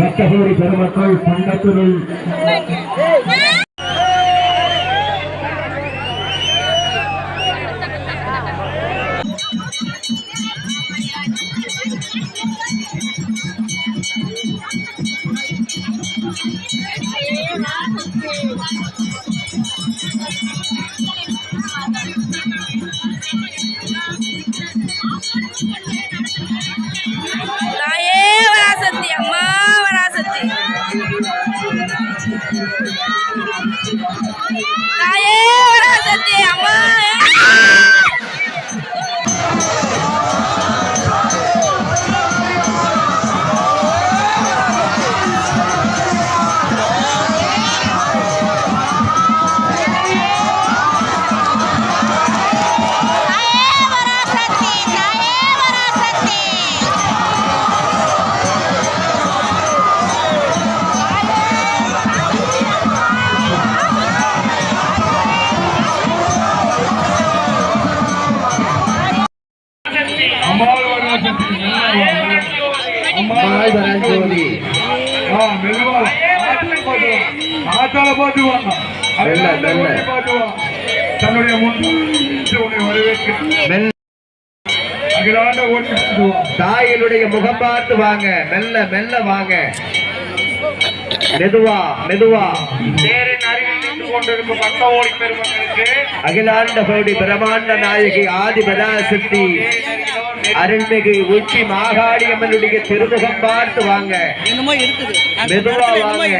Bettageri ಗಣಮಕ್ಕಳು ಸಂಗತರು Thank you. தாயே வராசக்தி அம்மா அம்மாள் வராசக்தி அம்மாள் வராஜோதி ஆ மெதுவா ஆத்தால வா தன்னுடைய முன் தாயினுடைய முகம் பார்த்து வாங்க. மெல்ல மெல்ல வாங்க. மெதுவா மெதுவா. அகிலாண்ட கோடி பிரமாண்ட நாயகி ஆதி பராசக்தி அருள்மிகு உச்சி மாகாளி அம்மனுடைய திருமுகம் பார்த்து வாங்க. என்னமோ இருக்குது. அந்த மெதுவா வாங்க.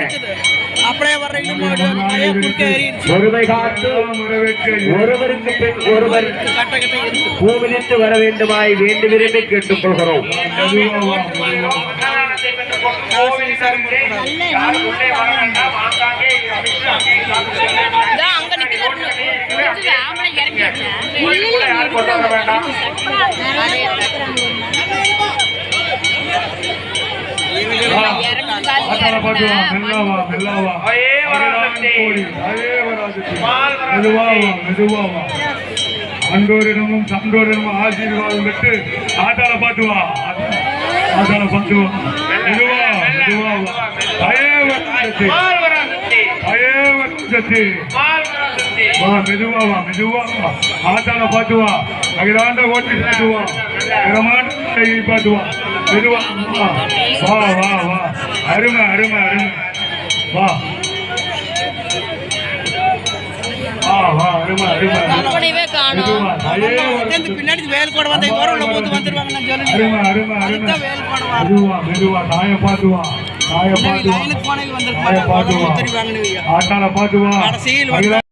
ஒருமை காத்து ஒருவருக்கு பின் ஒருவர் பூவிலிட்டு வர வேண்டுமாய் வேண்டு விரும்பி கேட்டுக் கொள்கிறோம் அங்க வா மெல்லவா மெல்லவா. கோடி அதே வராசக்தி மெதுவா வா மெதுவா வா. அன்றோரிடமும் தந்தோரிடமும் ஆசீர்வாதம் பெற்று ஆத்தால பார்த்து வா. ஆத்தால பார்த்து வா. மெதுவா மெதுவா வா. அதே வராசக்தி அதே வராசக்தி வா மெதுவா வா மெதுவா வா. ஆத்தால பார்த்து வா. அகிலாண்ட ஓட்டி பார்த்து வா. பிரமாண்ட பார்த்து வா வா அருமை அருமை. அருமை. பின்னாடி வேல் கூட வந்த போட்டு வந்துருவாங்க நான் சொல்லுங்க வேல் மெதுவா. மெதுவா தாயை தாயை தாயை ஆட்டால கடைசியில்